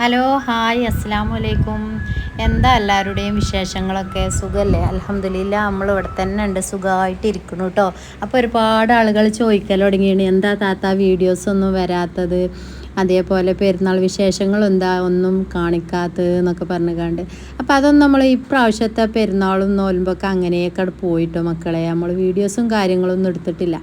Hello hi അസ്സാം വലൈക്കും എന്താ എല്ലാവരുടെയും വിശേഷങ്ങളൊക്കെ? സുഖമല്ലേ അലഹമ്മദില്ല നമ്മൾ ഇവിടെ തന്നെ ഉണ്ട്. സുഖമായിട്ട് ഇരിക്കണം കേട്ടോ അപ്പോൾ ഒരുപാട് ആളുകൾ ചോദിക്കൽ തുടങ്ങിയാണ്. എന്താ താത്ത വീഡിയോസ് ഒന്നും വരാത്തത്? അതേപോലെ പെരുന്നാൾ വിശേഷങ്ങൾ എന്താ ഒന്നും കാണിക്കാത്തത് എന്നൊക്കെ പറഞ്ഞു കണ്ട് അപ്പോൾ അതൊന്നും നമ്മൾ ഈ പ്രാവശ്യത്തെ പെരുന്നാളും നോലുമ്പൊക്കെ അങ്ങനെയൊക്കെ പോയിട്ടോ മക്കളെ? നമ്മൾ വീഡിയോസും കാര്യങ്ങളൊന്നും എടുത്തിട്ടില്ല.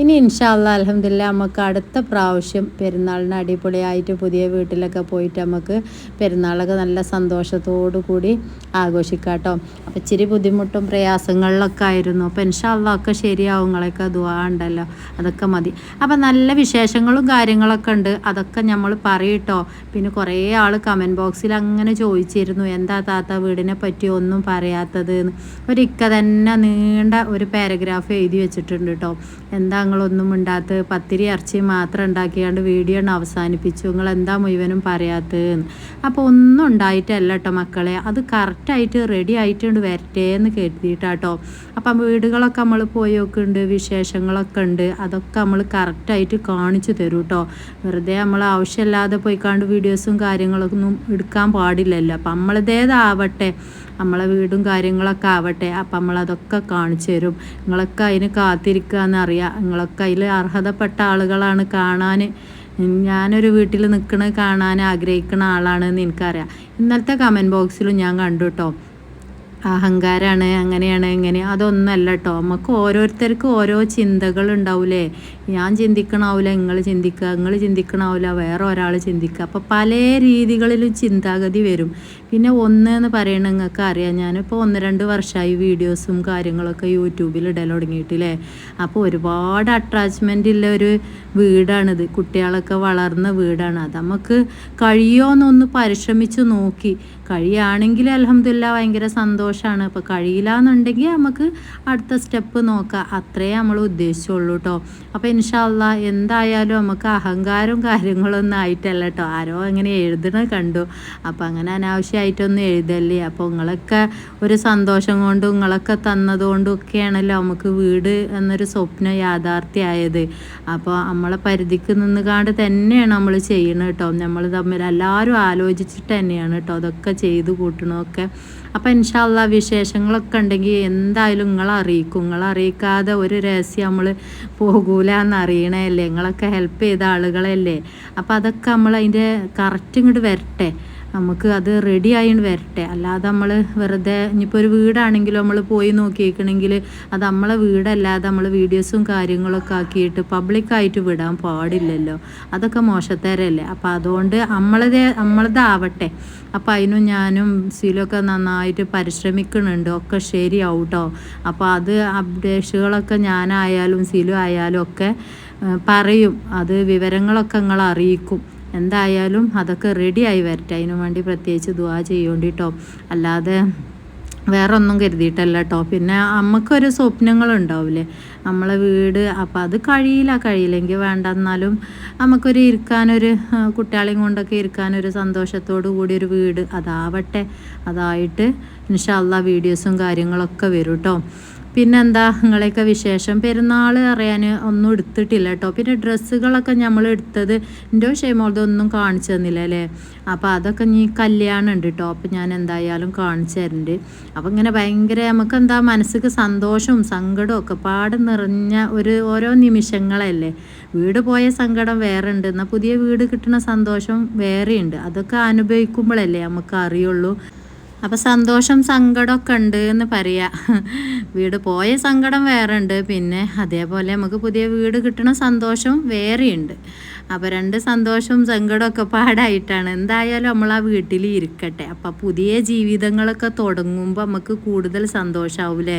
ഇനി ഇൻഷാല്ല അലഹമില്ല നമുക്ക് അടുത്ത പ്രാവശ്യം പെരുന്നാളിന് അടിപൊളിയായിട്ട് പുതിയ വീട്ടിലൊക്കെ പോയിട്ട് നമുക്ക് പെരുന്നാളൊക്കെ നല്ല സന്തോഷത്തോടു കൂടി ആഘോഷിക്കാം കേട്ടോ അപ്പോൾ ഇച്ചിരി ബുദ്ധിമുട്ടും പ്രയാസങ്ങളിലൊക്കെ ആയിരുന്നു. അപ്പം ഇൻഷാല്ല ഒക്കെ ശരിയാവും നിങ്ങളെയൊക്കെ ദുവാ ഉണ്ടല്ലോ അതൊക്കെ മതി. അപ്പം നല്ല വിശേഷങ്ങളും കാര്യങ്ങളൊക്കെ ഉണ്ട് അതൊക്കെ നമ്മൾ പറയട്ടോ. പിന്നെ കുറേ ആൾ കമന്റ് ബോക്സിൽ അങ്ങനെ ചോദിച്ചിരുന്നു എന്താ താത്ത വീടിനെ പറ്റി ഒന്നും പറയാത്തത്? എന്ന്. ഒരിക്ക തന്നെ നീണ്ട ഒരു പാരഗ്രാഫ് എഴുതി വെച്ചിട്ടുണ്ട് കേട്ടോ എന്താ നിങ്ങളൊന്നും ഉണ്ടാത്ത്. പത്തിരി ഇറച്ചി മാത്രം ഉണ്ടാക്കിയാണ്ട് വീഡിയോ അവസാനിപ്പിച്ചു. നിങ്ങൾ എന്താ മുഴുവനും പറയാത്തത് അപ്പോൾ ഒന്നും ഉണ്ടായിട്ടല്ല കേട്ടോ മക്കളെ. അത് കറക്റ്റായിട്ട് റെഡി ആയിട്ടുണ്ട് വരട്ടേ എന്ന് അപ്പം വീടുകളൊക്കെ നമ്മൾ പോയി നോക്കുന്നുണ്ട് വിശേഷങ്ങളൊക്കെ ഉണ്ട്. അതൊക്കെ നമ്മൾ കറക്റ്റായിട്ട് കാണിച്ചു തരും കേട്ടോ വെറുതെ നമ്മൾ ആവശ്യമില്ലാതെ പോയിക്കാണ്ട് വീഡിയോസും കാര്യങ്ങളൊന്നും എടുക്കാൻ പാടില്ലല്ലോ. അപ്പം നമ്മളതേതാവട്ടെ നമ്മളെ വീടും കാര്യങ്ങളൊക്കെ ആവട്ടെ. അപ്പം നമ്മളതൊക്കെ കാണിച്ചു തരും. നിങ്ങളൊക്കെ അതിന് കാത്തിരിക്കുക എന്നറിയാം നിങ്ങളൊക്കെ അതിൽ അർഹതപ്പെട്ട ആളുകളാണ് കാണാൻ ഞാനൊരു വീട്ടിൽ നിൽക്കണ കാണാൻ ആഗ്രഹിക്കുന്ന ആളാണെന്ന് എനിക്കറിയാം. ഇന്നലത്തെ കമന്റ് ബോക്സിലും ഞാൻ കണ്ടു കേട്ടോ അഹങ്കാരമാണ് അങ്ങനെയാണ് എങ്ങനെ അതൊന്നല്ല കേട്ടോ നമുക്ക് ഓരോരുത്തർക്കും ഓരോ ചിന്തകൾ ഉണ്ടാവൂലേ? ഞാൻ ചിന്തിക്കണാവില്ല നിങ്ങൾ ചിന്തിക്കുക. നിങ്ങൾ ചിന്തിക്കണാവില്ല വേറെ ഒരാൾ ചിന്തിക്കുക. അപ്പോൾ പല രീതികളിലും ചിന്താഗതി വരും. പിന്നെ ഒന്ന് എന്ന് പറയണ നിങ്ങൾക്ക് അറിയാം ഞാനിപ്പോൾ ഒന്ന് രണ്ട് വർഷമായി വീഡിയോസും കാര്യങ്ങളൊക്കെ യൂട്യൂബിൽ ഇടൽ തുടങ്ങിയിട്ടില്ലേ? അപ്പോൾ ഒരുപാട് അട്രാച്ച്മെന്റ് ഉള്ള ഒരു വീടാണിത്. കുട്ടികളൊക്കെ വളർന്ന വീടാണ്. അത് നമുക്ക് കഴിയുമോയെന്നൊന്ന് പരിശ്രമിച്ച് നോക്കി. കഴിയുകയാണെങ്കിൽ അലഹമില്ല ഭയങ്കര സന്തോഷമാണ് അപ്പോൾ കഴിയില്ല എന്നുണ്ടെങ്കിൽ നമുക്ക് അടുത്ത സ്റ്റെപ്പ് നോക്കാം. അത്രേ നമ്മൾ ഉദ്ദേശിച്ചുള്ളൂ കേട്ടോ അപ്പോൾ ഇൻഷാല്ല എന്തായാലും നമുക്ക് അഹങ്കാരവും കാര്യങ്ങളൊന്നും ആയിട്ടല്ല കേട്ടോ ആരോ അങ്ങനെ എഴുതണ കണ്ടു. അപ്പോൾ അങ്ങനെ അനാവശ്യമായിട്ടൊന്നും എഴുതല്ലേ? അപ്പോൾ നിങ്ങളൊക്കെ ഒരു സന്തോഷം കൊണ്ടും നിങ്ങളൊക്കെ തന്നതുകൊണ്ടും ഒക്കെയാണല്ലോ നമുക്ക് വീട് എന്നൊരു സ്വപ്നം യാഥാർത്ഥ്യമായത് അപ്പോൾ നമ്മളെ പരിധിക്ക് നിന്നുകാണ്ട് തന്നെയാണ് നമ്മൾ ചെയ്യണത് കേട്ടോ. നമ്മൾ തമ്മിൽ എല്ലാവരും ആലോചിച്ചിട്ട് തന്നെയാണ് കേട്ടോ അതൊക്കെ ചെയ്ത് കൂട്ടണമൊക്കെ അപ്പം ഇൻഷാല്ല വിശേഷങ്ങളൊക്കെ ഉണ്ടെങ്കിൽ എന്തായാലും നിങ്ങൾ അറിയിക്കും. നിങ്ങൾ അറിയിക്കാതെ ഒരു രഹസ്യം നമ്മൾ പോകൂല എന്നറിയണല്ലേ നിങ്ങളൊക്കെ ഹെൽപ്പ് ചെയ്ത ആളുകളല്ലേ? അപ്പം അതൊക്കെ നമ്മൾ അതിന്റെ കറക്റ്റ് ഇങ്ങോട്ട് വരട്ടെ. നമുക്ക് അത് റെഡി ആയി വരട്ടെ. അല്ലാതെ നമ്മൾ വെറുതെ ഇനിയിപ്പോൾ ഒരു വീടാണെങ്കിലും നമ്മൾ പോയി നോക്കിയേക്കണമെങ്കിൽ അത് നമ്മളെ വീടല്ലാതെ നമ്മൾ വീഡിയോസും കാര്യങ്ങളൊക്കെ ആക്കിയിട്ട് പബ്ലിക്കായിട്ട് വിടാൻ പാടില്ലല്ലോ. അതൊക്കെ മോശത്തരല്ലേ. അപ്പോൾ അതുകൊണ്ട് നമ്മളതേ നമ്മളതാവട്ടെ. അപ്പോൾ അതിനും ഞാനും സീലൊക്കെ നന്നായിട്ട് പരിശ്രമിക്കുന്നുണ്ട്. ഒക്കെ ശരിയാവും കേട്ടോ അപ്പോൾ അത് അപ്ഡേഷുകളൊക്കെ ഞാനായാലും സീലു ആയാലും ഒക്കെ പറയും. അത് വിവരങ്ങളൊക്കെ നിങ്ങൾ അറിയിക്കും എന്തായാലും അതൊക്കെ റെഡിയായി വരട്ടെ. അതിനു വേണ്ടി പ്രത്യേകിച്ച് ദുവാ ചെയ്യേണ്ടിട്ടോ അല്ലാതെ വേറെ ഒന്നും കരുതിയിട്ടല്ല കേട്ടോ പിന്നെ നമുക്കൊരു സ്വപ്നങ്ങളുണ്ടാവില്ലേ നമ്മളെ വീട് അപ്പോൾ അത് കഴിയില്ല. കഴിയില്ലെങ്കിൽ വേണ്ട എന്നാലും നമുക്കൊരു ഇരിക്കാനൊരു കുട്ടികളെയും കൊണ്ടൊക്കെ ഇരിക്കാനൊരു സന്തോഷത്തോടു കൂടി ഒരു വീട് അതാവട്ടെ. അതായിട്ട് ഇൻഷാല്ല വീഡിയോസും കാര്യങ്ങളൊക്കെ വരും കേട്ടോ പിന്നെന്താ നിങ്ങളെയൊക്കെ വിശേഷം? പെരുന്നാൾ അറിയാൻ ഒന്നും എടുത്തിട്ടില്ല കേട്ടോ പിന്നെ ഡ്രസ്സുകളൊക്കെ നമ്മൾ എടുത്തത് എന്റെ ക്ഷേമോളത് ഒന്നും കാണിച്ചു തന്നില്ല അല്ലേ അപ്പോൾ അതൊക്കെ നീ കല്യാണം ഉണ്ട് കേട്ടോ അപ്പോൾ ഞാൻ എന്തായാലും കാണിച്ചു തരുന്നുണ്ട് അപ്പോൾ ഇങ്ങനെ ഭയങ്കര നമുക്ക് എന്താ മനസ്സിക്ക് സന്തോഷവും സങ്കടവും ഒക്കെ പാട് നിറഞ്ഞ ഒരു ഓരോ നിമിഷങ്ങളല്ലേ? വീട് പോയ സങ്കടം വേറെ ഉണ്ട്. എന്നാൽ പുതിയ വീട് കിട്ടുന്ന സന്തോഷം വേറെയുണ്ട്. അതൊക്കെ അനുഭവിക്കുമ്പോഴല്ലേ നമുക്ക് അറിയുള്ളൂ. അപ്പോൾ സന്തോഷം സങ്കടമൊക്കെ ഉണ്ട് എന്ന് പറയാം. വീട് പോയ സങ്കടം വേറെ ഉണ്ട് പിന്നെ അതേപോലെ നമുക്ക് പുതിയ വീട് കിട്ടണ സന്തോഷം വേറെയുണ്ട്. അപ്പോൾ രണ്ട് സന്തോഷവും സങ്കടമൊക്കെ പാടായിട്ടാണ്. എന്തായാലും നമ്മൾ ആ വീട്ടിൽ ഇരിക്കട്ടെ. അപ്പോൾ പുതിയ ജീവിതങ്ങളൊക്കെ തുടങ്ങുമ്പോൾ നമുക്ക് കൂടുതൽ സന്തോഷമാവില്ലേ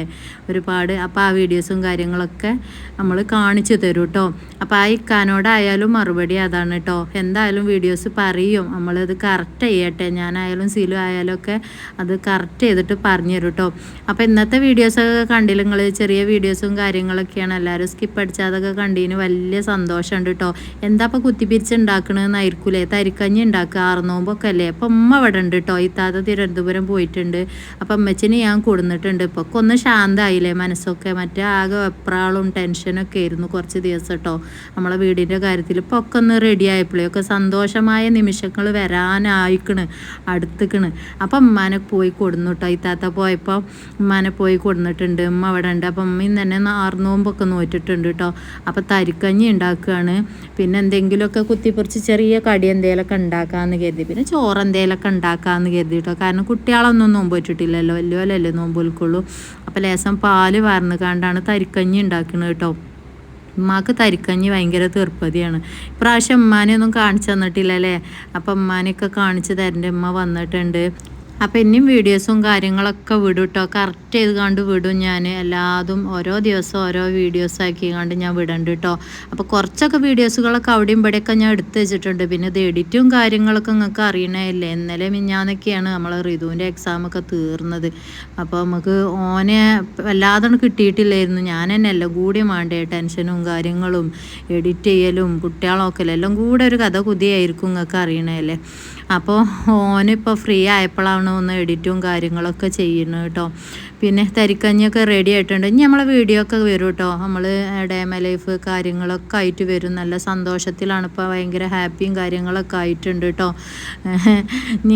ഒരുപാട്. അപ്പോൾ ആ വീഡിയോസും കാര്യങ്ങളൊക്കെ നമ്മൾ കാണിച്ചു തരും കേട്ടോ അപ്പോൾ ആ ഇക്കാനോടായാലും മറുപടി അതാണ് കേട്ടോ എന്തായാലും വീഡിയോസ് പറയും. നമ്മളത് കറക്റ്റ് ചെയ്യട്ടെ. ഞാനായാലും സീലു ആയാലും ഒക്കെ അത് കറക്റ്റ് ചെയ്തിട്ട് പറഞ്ഞു തരും കേട്ടോ അപ്പോൾ ഇന്നത്തെ വീഡിയോസൊക്കെ കണ്ടില്ല നിങ്ങൾ ചെറിയ വീഡിയോസും കാര്യങ്ങളൊക്കെയാണ്. എല്ലാവരും സ്കിപ്പ് അടിച്ചാൽ അതൊക്കെ കണ്ടതിന് വലിയ സന്തോഷമുണ്ട് കേട്ടോ എന്താ അപ്പോൾ കുത്തിപ്പിരിച്ച് ഉണ്ടാക്കണമെന്നായിരിക്കൂലേ തരിക്കഞ്ഞി ഉണ്ടാക്കുക ആറുനോമ്പൊക്കെ അല്ലേ അപ്പം ഉമ്മ ഇവിടെ ഉണ്ട് കേട്ടോ ഇത്താത്ത തിരുവനന്തപുരം പോയിട്ടുണ്ട്. അപ്പം അമ്മച്ചന് ഞാൻ കൊടുന്നിട്ടുണ്ട്. ഇപ്പോൾ ഒക്കെ ഒന്ന് ശാന്തമായില്ലേ മനസ്സൊക്കെ? മറ്റേ ആകെ വെപ്രാളും ടെൻഷനൊക്കെ ആയിരുന്നു കുറച്ച് ദിവസം കേട്ടോ നമ്മളെ വീടിന്റെ കാര്യത്തിൽ ഇപ്പോൾ ഒക്കെ ഒന്ന് റെഡി ആയപ്പോഴേ ഒക്കെ സന്തോഷമായ നിമിഷങ്ങൾ വരാനായിക്കണ് അടുത്തിക്കണ്. അപ്പം ഉമ്മാനെ പോയി കൊടുന്നു കേട്ടോ ഇത്താത്ത പോയപ്പോൾ ഉമ്മാനെ പോയി കൊടുന്നിട്ടുണ്ട്. ഉമ്മ അവിടെ ഉണ്ട് അപ്പം ഉമ്മയും തന്നെ ആറുനോമ്പൊക്കെ നോറ്റിട്ടുണ്ട് കേട്ടോ അപ്പം തരിക്കഞ്ഞി ഉണ്ടാക്കുകയാണ്. പിന്നെ എന്തെങ്കിലുമൊക്കെ കുത്തിപ്പറിച്ച് ചെറിയ കടി എന്തെങ്കിലുമൊക്കെ ഉണ്ടാക്കാമെന്ന് കരുതി. പിന്നെ ചോറ് എന്തെങ്കിലുമൊക്കെ ഉണ്ടാക്കാമെന്ന് കരുതി കേട്ടോ കാരണം കുട്ടികളൊന്നും നോമ്പ് വെച്ചിട്ടില്ലല്ലോ. വലിയ പോലെയല്ലേ നോമ്പ് വിൽക്കുള്ളൂ. അപ്പോൾ ലേസം പാൽ വാർന്ന് കണ്ടാണ് തരിക്കഞ്ഞി ഉണ്ടാക്കുന്നത് കേട്ടോ. ഉമ്മാക്ക് തരിക്കഞ്ഞി ഭയങ്കര തീർപ്പതിയാണ്. ഇപ്രാവശ്യം ഉമ്മാനെ ഒന്നും കാണിച്ചു തന്നിട്ടില്ല അല്ലേ അപ്പം ഉമ്മാനെയൊക്കെ കാണിച്ചു തരേണ്ട. ഉമ്മ വന്നിട്ടുണ്ട്. അപ്പം ഇനിയും വീഡിയോസും കാര്യങ്ങളൊക്കെ വിടും കേട്ടോ കറക്റ്റ് ചെയ്ത് കണ്ട് വിടും ഞാൻ എല്ലാതും ഓരോ ദിവസം ഓരോ വീഡിയോസ് ആക്കി കണ്ട് ഞാൻ വിടണ്ട് കേട്ടോ അപ്പോൾ കുറച്ചൊക്കെ വീഡിയോസുകളൊക്കെ അവിടെയും ഇവിടെയൊക്കെ ഞാൻ എടുത്ത് വെച്ചിട്ടുണ്ട്. പിന്നെ ഇത് എഡിറ്റും കാര്യങ്ങളൊക്കെ നിങ്ങൾക്ക് അറിയണമല്ലേ ഇന്നലെ മിഞ്ഞാന്നൊക്കെയാണ് നമ്മൾ റിതുവിന്റെ എക്സാമൊക്കെ തീർന്നത്. അപ്പോൾ നമുക്ക് ഓനെ വല്ലാതെ കിട്ടിയിട്ടില്ലായിരുന്നു. ഞാൻ തന്നെ എല്ലാം കൂടി വേണ്ടേ ടെൻഷനും കാര്യങ്ങളും എഡിറ്റ് ചെയ്യലും കുട്ടികളൊക്കെ എല്ലാം കൂടെ ഒരു കഥ കുതിയായിരിക്കും നിങ്ങൾക്ക് അറിയണമല്ലേ അപ്പോൾ ഓനിപ്പോൾ ഫ്രീ ആയപ്പോഴാണ് ഒന്ന് എഡിറ്റും കാര്യങ്ങളൊക്കെ ചെയ്യുന്നത് കേട്ടോ. പിന്നെ തരിക്കഞ്ഞൊക്കെ റെഡി ആയിട്ടുണ്ട്. ഇനി നമ്മളെ വീഡിയോ ഒക്കെ വരും കേട്ടോ നമ്മൾ ഡേമ ലൈഫ് കാര്യങ്ങളൊക്കെ ആയിട്ട് വരും. നല്ല സന്തോഷത്തിലാണ് ഇപ്പോൾ ഭയങ്കര ഹാപ്പിയും കാര്യങ്ങളൊക്കെ ആയിട്ടുണ്ട് കേട്ടോ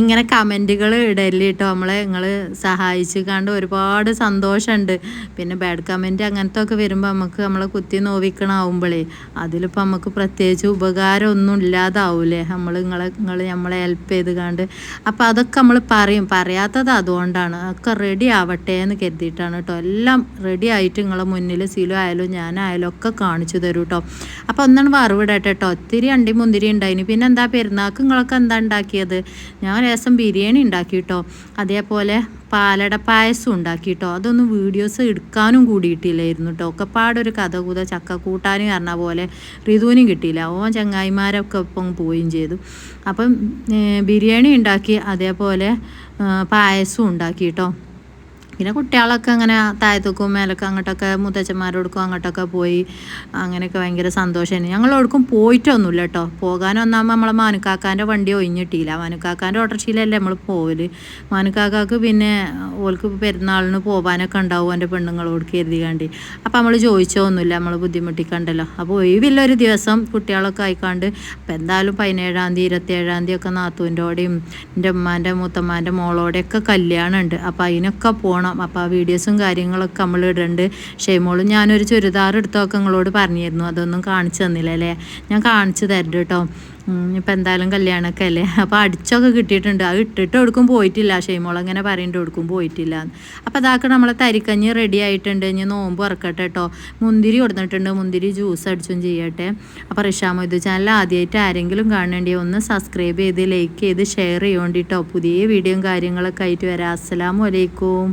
ഇങ്ങനെ കമന്റുകൾ ഇടല്ലേ കേട്ടോ നമ്മളെ നിങ്ങൾ സഹായിച്ച് കണ്ട് ഒരുപാട് സന്തോഷമുണ്ട് പിന്നെ ബാഡ് കമന്റ് അങ്ങനത്തെ ഒക്കെ വരുമ്പോൾ നമുക്ക് നമ്മളെ കുത്തി നോവിക്കണാവുമ്പോഴേ അതിലിപ്പോൾ നമുക്ക് പ്രത്യേകിച്ച് ഉപകാരമൊന്നും ഇല്ലാതാവൂലേ. നമ്മൾ നിങ്ങളെ നിങ്ങൾ നമ്മളെ ഹെൽപ്പ് ചെയ്ത് കണ്ട് അപ്പോൾ അതൊക്കെ നമ്മൾ പറയും. പറയാത്തത് അതുകൊണ്ടാണ്. ഒക്കെ റെഡി ആവട്ടെ എന്ന് കരുതിയിട്ടാണ് കേട്ടോ എല്ലാം റെഡി ആയിട്ട് നിങ്ങളെ മുന്നിൽ സീലോ ആയാലും ഞാനായാലും ഒക്കെ കാണിച്ചു തരും കേട്ടോ അപ്പോൾ ഒന്നാണ് വറവിടട്ടെ കേട്ടോ ഒത്തിരി അണ്ടി മുന്തിരി ഉണ്ടായിന് പിന്നെ എന്താ പെരുന്നാൾക്ക് നിങ്ങളൊക്കെ എന്താ ഉണ്ടാക്കിയത് ഞാൻ രസം ബിരിയാണി ഉണ്ടാക്കി കേട്ടോ അതേപോലെ പാലട പായസം ഉണ്ടാക്കി കേട്ടോ അതൊന്നും വീഡിയോസ് എടുക്കാനും കൂടിയിട്ടില്ലായിരുന്നു കേട്ടോ ഒക്കെ പാടൊരു കഥ കൂത ചക്ക കൂട്ടാനും പറഞ്ഞ പോലെ ഋതുവിനും കിട്ടിയില്ല. ഓ ചങ്ങായിമാരൊക്കെ ഒപ്പം പോവുകയും ചെയ്തു. അപ്പം ബിരിയാണി ഉണ്ടാക്കി അതേപോലെ പായസവും ഉണ്ടാക്കി കേട്ടോ പിന്നെ കുട്ടികളൊക്കെ അങ്ങനെ താഴത്തേക്കും മേലൊക്കെ അങ്ങോട്ടൊക്കെ മുത്തച്ഛന്മാരോടക്കും അങ്ങോട്ടൊക്കെ പോയി അങ്ങനെയൊക്കെ ഭയങ്കര സന്തോഷമായിരുന്നു ഞങ്ങൾ എവിടേക്കും പോയിട്ടൊന്നുമില്ല കേട്ടോ. പോകാനൊന്നാകുമ്പോൾ നമ്മളെ മാനുക്കാക്കാന്റെ വണ്ടി ഒഴിഞ്ഞിട്ടില്ല മാനുക്കാക്കാന്റെ ഓട്ടോറിക്ഷയിലല്ലേ നമ്മൾ പോവൽ. മാനുക്കാക്കാക്ക് പിന്നെ ഓൾക്ക് പെരുന്നാളിന് പോകാനൊക്കെ ഉണ്ടാവും എന്റെ പെണ്ണുങ്ങളോട് കരുതി കണ്ടി അപ്പം നമ്മൾ ചോദിച്ചൊന്നുമില്ല നമ്മൾ ബുദ്ധിമുട്ടിക്കണ്ടല്ലോ. അപ്പോൾ ഒഴിവില്ല ഒരു ദിവസം കുട്ടികളൊക്കെ ആയിക്കാണ്ട്. അപ്പം എന്തായാലും പതിനേഴാം തീയതി ഇരുപത്തേഴാം തീയതി ഒക്കെ നാത്തൂന്റെയോടെയും എന്റെ ഉമ്മാന്റെ മൂത്തമ്മാന്റെ മോളോടെയൊക്കെ കല്യാണമുണ്ട്. അപ്പോൾ അതിനൊക്കെ പോകണം അപ്പോൾ ആ വീഡിയോസും കാര്യങ്ങളൊക്കെ നമ്മൾ ഇടുന്നുണ്ട് ഷെയ്മോളും ഞാനൊരു ചുരിദാർ എടുത്തൊക്കെ നിങ്ങളോട് പറഞ്ഞിരുന്നു. അതൊന്നും കാണിച്ചു തന്നില്ല അല്ലേ? ഞാൻ കാണിച്ചു തരണ്ട് കേട്ടോ. ഇപ്പം എന്തായാലും കല്യാണമൊക്കെ അല്ലേ? അപ്പോൾ അടിച്ചൊക്കെ കിട്ടിയിട്ടുണ്ട്. അത് ഇട്ടിട്ട് എടുക്കും പോയിട്ടില്ല. ഷെയ്മോൾ അങ്ങനെ പറയേണ്ട എടുക്കും പോയിട്ടില്ല. അപ്പോൾ അതാക്ക് നമ്മളെ തരിക്കഞ്ഞ് റെഡി ആയിട്ടുണ്ട്. ഇനി നോമ്പ് ഇറക്കട്ടെ കേട്ടോ. മുന്തിരി കൊടുത്തിട്ടുണ്ട്. മുന്തിരി ജ്യൂസ് അടിച്ചും ചെയ്യട്ടെ. അപ്പോൾ റിഷാമൊയ്ത് ചാനൽ ആദ്യമായിട്ട് ആരെങ്കിലും കാണേണ്ടി ഒന്ന് സബ്സ്ക്രൈബ് ചെയ്ത് ലൈക്ക് ചെയ്ത് ഷെയർ ചെയ്യോണ്ടിട്ടോ പുതിയ വീഡിയോയും കാര്യങ്ങളൊക്കെ ആയിട്ട് വരാം. അസ്സാം അലൈക്കും.